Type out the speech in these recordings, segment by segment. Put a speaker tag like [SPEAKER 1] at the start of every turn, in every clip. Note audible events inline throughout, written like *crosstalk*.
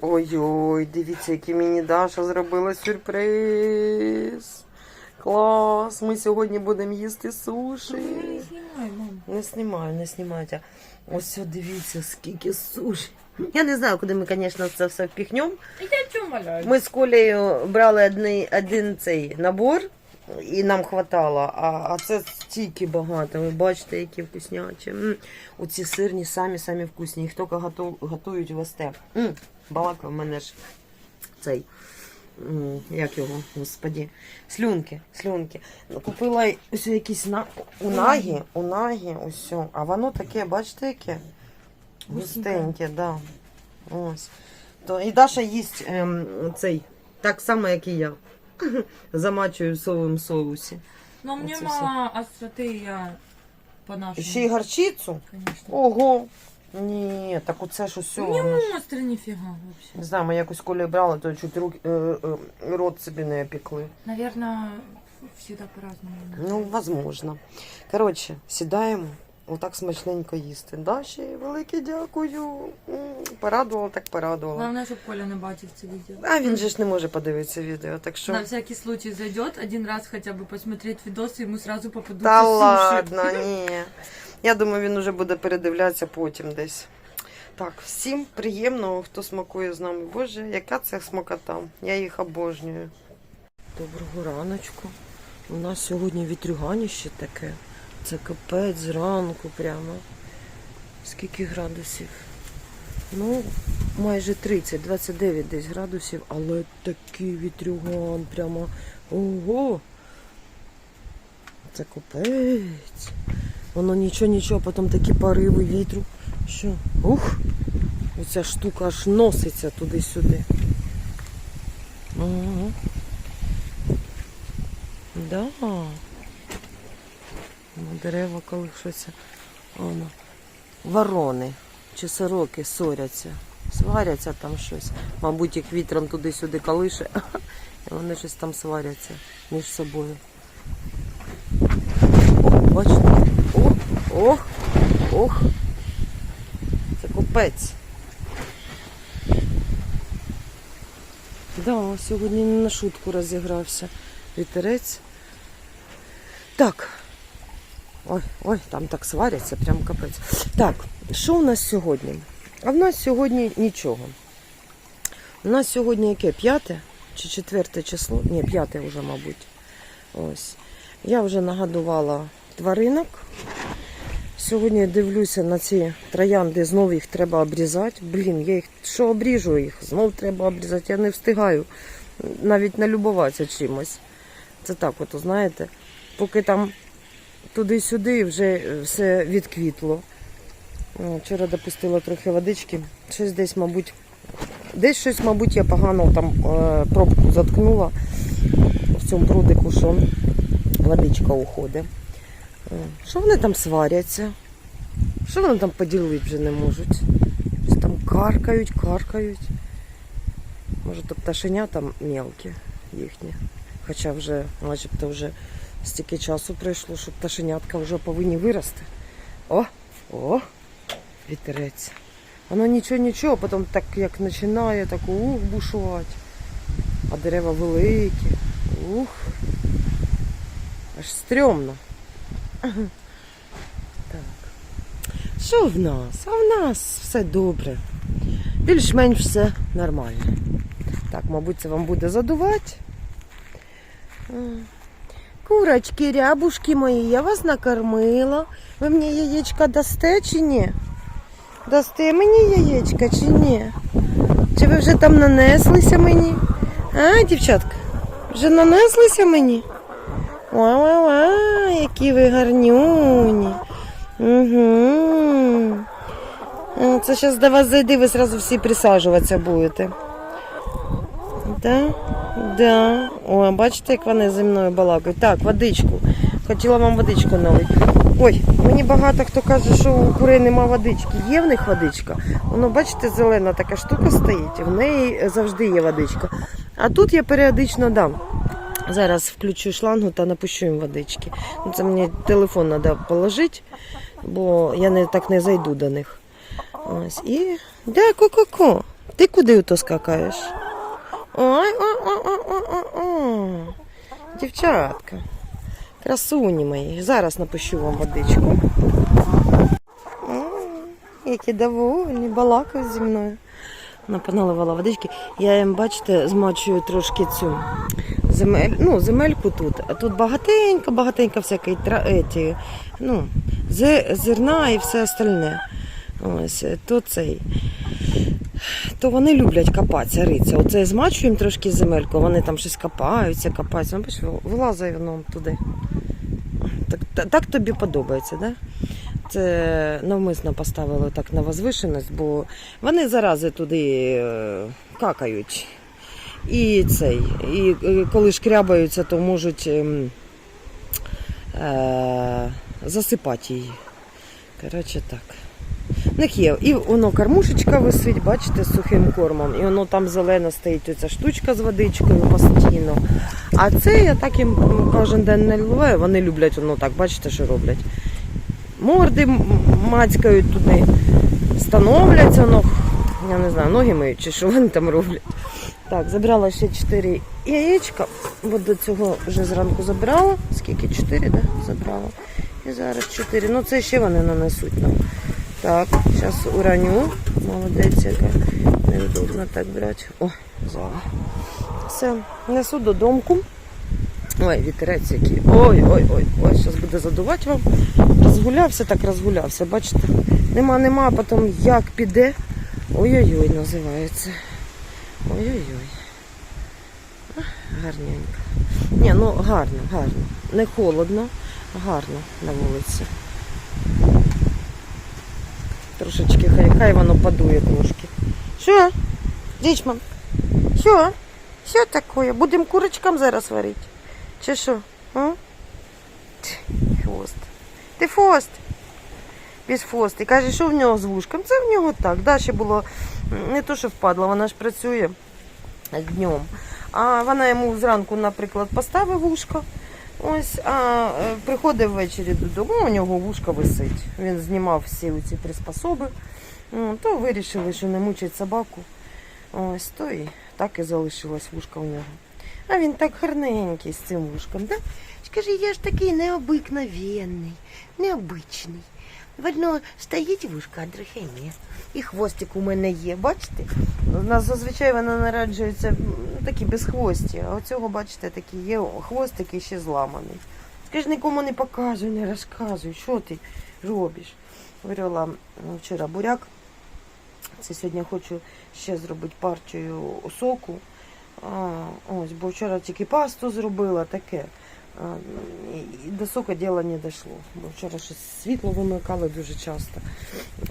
[SPEAKER 1] Ой-ой, дивіться, який мені Даша зробила сюрприз. Клас! Ми сьогодні будемо їсти суші.
[SPEAKER 2] Не знімай, мам.
[SPEAKER 1] Не знімаю, не знімайте. Ось дивіться, скільки суші. Я не знаю, куди ми, звісно, це все впіхнемо. Ми з Колею брали одний, один цей набор, і нам хватало, а, а це стільки багато. Ви бачите, які вкуснячі. М. Оці сирні самі самі вкусні. Їх тільки готов, готують в СТ. Балака в мене ж цей. м, Як його, господі, слюнки, слюнки. Купила ось якісь на у нагі, у нагі, ось. А воно таке, бачите, яке?
[SPEAKER 2] Густеньке.
[SPEAKER 1] Густеньке, да. Ось. То і Даша їсть ем, цей так само, як і я. *laughs* Замачую в соєвому соусі.
[SPEAKER 2] Но мне
[SPEAKER 1] Оце
[SPEAKER 2] мало остроты, я по-нашему.
[SPEAKER 1] Ще й гарчицю?
[SPEAKER 2] Конечно.
[SPEAKER 1] Ого. Ні, так оце ж усе.
[SPEAKER 2] Не
[SPEAKER 1] воно ж-
[SPEAKER 2] остро нифига вообще.
[SPEAKER 1] Не знаю, ми якось коли брали, то чуть руки, е, е, рот собі не опікли.
[SPEAKER 2] Наверное, всегда по-разному.
[SPEAKER 1] Ну, возможно. Коротше, сідаємо. Отак смачненько їсти. Даші, велике дякую. М, Порадувала, так порадувала.
[SPEAKER 2] Главное, чтобы Коля не бачив це відео.
[SPEAKER 1] А він же ж не може подивитися відео, так що.
[SPEAKER 2] На всякий случай зайдет, один раз хотя бы посмотреть видосы, ему сразу попадут
[SPEAKER 1] Та
[SPEAKER 2] суши.
[SPEAKER 1] ладно, *laughs* ні. Я думаю, він уже буде передивлятися потім десь. Так, всім приємного, хто смакує з нами. Боже, яка це смакота. Я їх обожнюю. Доброго раночку. У нас сьогодні вітрюганіще таке. Це капець зранку прямо. Скільки градусів? Ну, майже 30, 29 десь градусів, але такий вітрюган прямо. Ого! Це капець. Воно нічого, нічого, потім такі пориви вітру. Що? Ух! Оця штука аж носиться туди-сюди. Ага. Да. Ну, дерева колишуться. Воно. Ворони чи сороки соряться. Сваряться там щось. Мабуть, їх вітром туди-сюди колише. *laughs* І вони щось там сваряться між собою. О, бачите? О, ох, ох. Це купець. Да, сьогодні не на шутку розігрався вітерець. Так. Ой, ой, там так сваряться, прям капець. Так, що у нас сьогодні? А в нас сьогодні нічого. У нас сьогодні яке? П'яте чи четверте число? Ні, п'яте вже, мабуть. Ось. Я вже нагадувала тваринок. Сьогодні дивлюся на ці троянди, знову їх треба обрізати. Блін, я їх що обріжу їх, знов треба обрізати. Я не встигаю навіть налюбуватися чимось. Це так, от, знаєте, поки там туди-сюди вже все відквітло. Вчора допустила трохи водички. Щось десь, мабуть, десь щось, мабуть, я погано там е, пробку заткнула в цьому прудику, що водичка уходить. Е, Що вони там сваряться? Що вони там поділити вже не можуть? Там каркають, каркають. Може, то пташеня там мелкі їхні. Хоча вже, начебто, вже стільки часу пройшло, що пташенятка вже повинні вирости. О, о, вітерець. Воно нічого, нічого, потім так як починає, так ух, бушувати. А дерева великі. Ух. Аж стрьомно. Так. Що в нас? А в нас все добре. Більш-менш все нормально. Так, мабуть, це вам буде задувати. Курочки, рябушки мої, я вас накормила. Ви мені яєчка дасте чи ні? Дасте мені яєчка чи ні? Чи ви вже там нанеслися мені? А, дівчатка, вже нанеслися мені? Ва-ва-ва, які ви гарнюні. Угу. Це зараз до вас зайди, ви одразу всі присаджуватися будете. Да? Да. Ой, бачите, як вони зі мною балакають. Так, водичку. Хотіла вам водичку налити. Ой, мені багато хто каже, що у курей нема водички. Є в них водичка. Воно, бачите, зелена така штука стоїть, в неї завжди є водичка. А тут я періодично дам. Зараз включу шлангу та напущу їм водички. Ну, Це мені телефон треба положити, бо я не так не зайду до них. Ось. І да, ку-ку-ку. Ти куди ото скакаєш? Ой, ой, ой, ой, ой, ой, ой. Дівчатка. Красуні мої. Зараз напишу вам водичку. Які довольні, балакають зі мною. Вона поналивала водички. Я їм, бачите, змочую трошки цю земель, ну, земельку тут. А тут багатенько, багатенько всякої еті, ну, зерна і все остальне. Ось, то цей. То вони люблять копатися, риться. Оце їм трошки земельку, вони там щось копаються, копаються. Ну, бачиш, вилазить воно туди. Так, так, так тобі подобається. Да? Це навмисно поставили так на возвишеність, бо вони зарази туди е, какають. І цей, і е, коли шкрябаються, то можуть ем, е, засипати її. Коротше так. Них є. І воно кормушечка висить, бачите, з сухим кормом. І воно там зелена стоїть оця штучка з водичкою постійно. А це я так їм кожен день не наливаю. Вони люблять воно так, бачите, що роблять. Морди мацькають туди, становляться, воно, я не знаю, ноги миють чи що вони там роблять. Так, забрала ще 4 яєчка. От до цього вже зранку забрала. Скільки? 4, да? Забрала. І зараз 4. Ну це ще вони нанесуть нам. Так, зараз ураню. Молодець, яка невдобно так брати. О, взяла. Все, несу додомку. Ой, вітерець який. Ой, ой, ой, ой, зараз буде задувати вам. Розгулявся, так розгулявся, бачите? Нема, нема, а потім як піде. Ой-ой-ой, називається. Ой-ой-ой. Гарненько. Ні, ну гарно, гарно. Не холодно, гарно на вулиці. Трошечки хай, хай воно подує трошки. Що? Дічман? Що? Що таке? Будемо курочкам зараз варити? Чи що? А? Хвост. Ти фост. Без фост. І каже, що в нього з вушком? Це в нього так. Да, ще було не то, що впадло, вона ж працює днем. А вона йому зранку, наприклад, поставить вушко. Ось, а приходив ввечері додому, у нього вушка висить. Він знімав всі ці приспособи. Ну, То вирішили, що не мучить собаку. Ось, то і так і залишилась вушка у нього. А він так гарненький з цим вушком, да? Скажи, я ж такий необикновенний, необичний. В одного стоїть вушка, а друге ні. І хвостик у мене є, бачите? У нас зазвичай вона народжується м, такі без хвості, а у цього, бачите, такий є хвостик і ще зламаний. Скажи, нікому не показуй, не розказуй, що ти робиш. Вирила вчора буряк. Це сьогодні хочу ще зробити партію соку. А, ось, бо вчора тільки пасту зробила, таке. До сока діло не дійшло. Бо вчора щось світло вимикали дуже часто.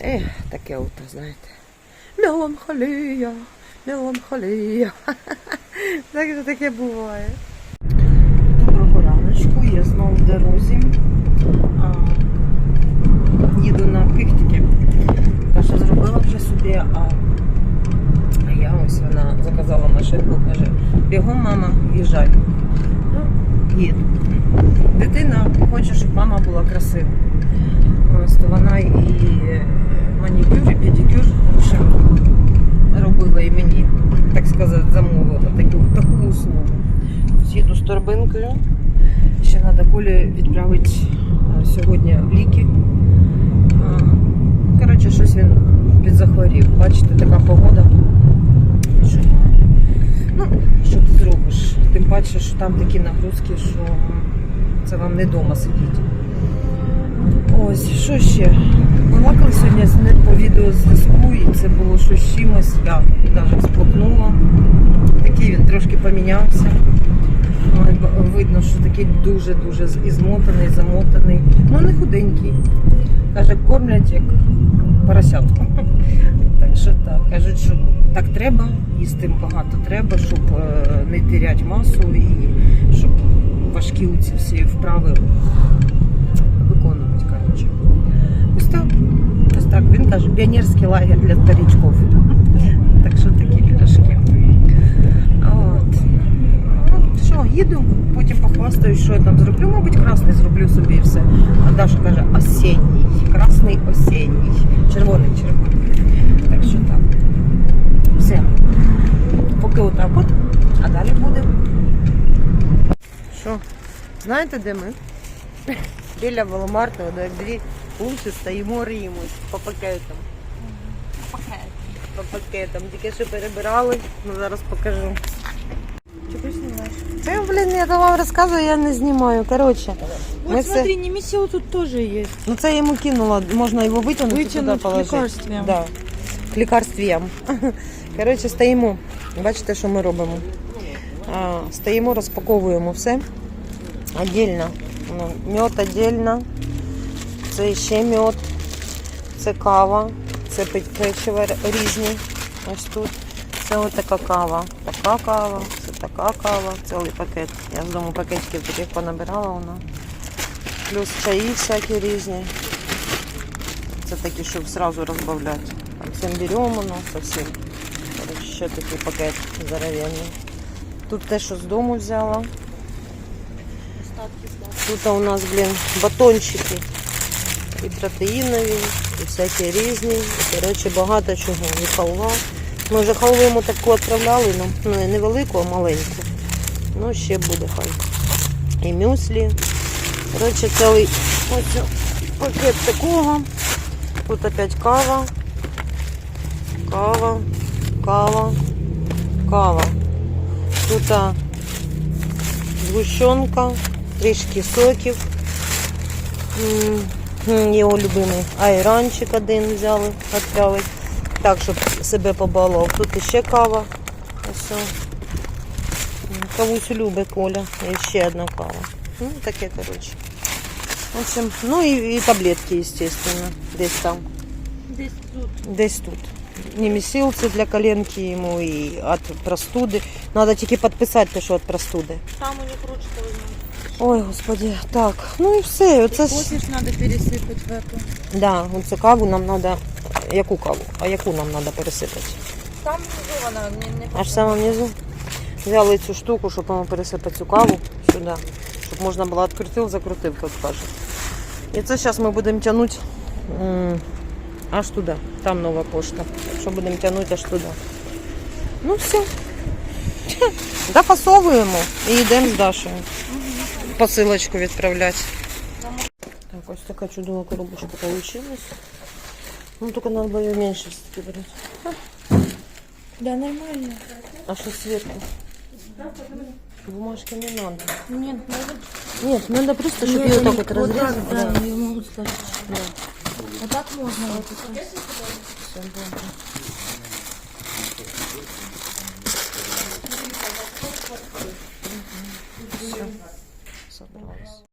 [SPEAKER 1] Ех, таке от, знаєте. Меланхолія, меланхолія. *laughs* Так же таке буває. Доброго раночку, я знову в дорозі. Їду на пихтики. Каша зробила вже собі, а я ось вона заказала машинку, каже, бігом, мама, їжджай. Їду. Дитина хоче, щоб мама була красива. Ось вона і манікюр, і педикюр робила і мені, так сказати, замовила таку, таку услугу. Їду з торбинкою. Ще треба Колі відправити е, сьогодні ліки. Коротше, щось він підзахворів. Бачите, така погода. Що, ну, що ти зробиш? Тим паче, що там такі нагрузки, що це вам не вдома сидіти. Ось, що ще? Балакали сьогодні по відеозв'язку, і це було щось з чимось. Я навіть сплакнула. Такий він трошки помінявся. Видно, що такий дуже-дуже з- і змотаний, замотаний. Ну, не худенький. Каже, кормлять як поросятку. Що так, кажуть, що так треба, їсти багато треба, щоб е, не теряти масу і щоб важкі ці всі вправи виконувати. Коротше. Ось так. Ось так. Він каже, піонерський лагерь для старичків. Так що такі пірожки. От. Ну, що, їду, потім похвастаюсь, що я там зроблю. Мабуть, красний зроблю собі і все. А Даша каже, осінній. Красний осінній. Червоний, червоний що там все. Поки отак от, а далі буде. Що? Знаєте, де ми? Біля Воломарта, де дві лучі стоїмо риємось по пакетам. По пакетам. По пакетам. Тільки що перебирали, ну зараз покажу. Та, блін, я вам розказую, я не знімаю. Коротше.
[SPEAKER 2] Вот
[SPEAKER 1] смотри, все...
[SPEAKER 2] немесил тут тоже есть.
[SPEAKER 1] Ну це я йому кинула, можна його витягнути туди положити. Да. К. *laughs* Коротше, стоїмо. Бачите, що ми робимо? Стоїмо, розпаковуємо все. Отдельно. Ну, Мед отдельно. Це ще мед. Це кава. Це пе- печиво різні. Ось тут. Це ось така кава. Така кава, це така кава, цілий пакет. Я з дому пакетиків таких понабирала вона. Плюс чаї всякі різні. Це такі, щоб сразу розбавляти. Там всім беремо, ну, совсем. Короче, ще такий пакет здоровенний. Тут те, що з дому взяла. Тут у нас, блін, батончики. І протеїнові, і всякі різні. І, коротше, багато чого. І халва. Ми вже халву йому таку відправляли, ну, ну не невелику, а маленьку. Ну, ще буде хай. І мюслі. Коротше, цілий ось пакет такого. Тут опять кава. Кава. Кава. Кава. Тут згущенка, трішки соків. Його любимий айранчик один взяли, відправили. Так, щоб себе побалував. Тут іще кава. Ось. Кавусю любить Коля. І ще одна кава. Ну, таке, коротше. В общем, ну і, і таблетки, естественно, десь там.
[SPEAKER 2] Здесь тут.
[SPEAKER 1] Десь тут. Німісіл це для коленки йому і від простуди. Треба тільки підписати те, що від простуди.
[SPEAKER 2] Там у них ручка возьму.
[SPEAKER 1] Ой, господи, так. Ну і все. Оце ж
[SPEAKER 2] надо пересыпать в эту.
[SPEAKER 1] Да, оце каву нам треба. Яку каву? А яку нам треба пересипати?
[SPEAKER 2] Там внизу она не, не
[SPEAKER 1] Аж саме внизу. Взяли цю штуку, щоб йому пересипати цю каву сюди, щоб можна було відкрутив, закрутив, як кажуть. І це зараз ми будемо тягнути аж туди. Там нова пошта. Так що будемо тягнути аж туди. Ну все. *laughs* Дофасовуємо і йдемо з Дашею. Посилочку відправляти. Так, ось така чудова коробочка получилась. Ну, тільки треба було її менше все-таки брати.
[SPEAKER 2] Да, нормально.
[SPEAKER 1] А что сверху? Бумажки не надо.
[SPEAKER 2] Нет, может.
[SPEAKER 1] Нет, надо просто, чтобы ее так вот разрезать.
[SPEAKER 2] да,
[SPEAKER 1] Да.
[SPEAKER 2] ее могут ставить.
[SPEAKER 1] Да.
[SPEAKER 2] Вот так можно. Вот это.
[SPEAKER 1] Всё, добре.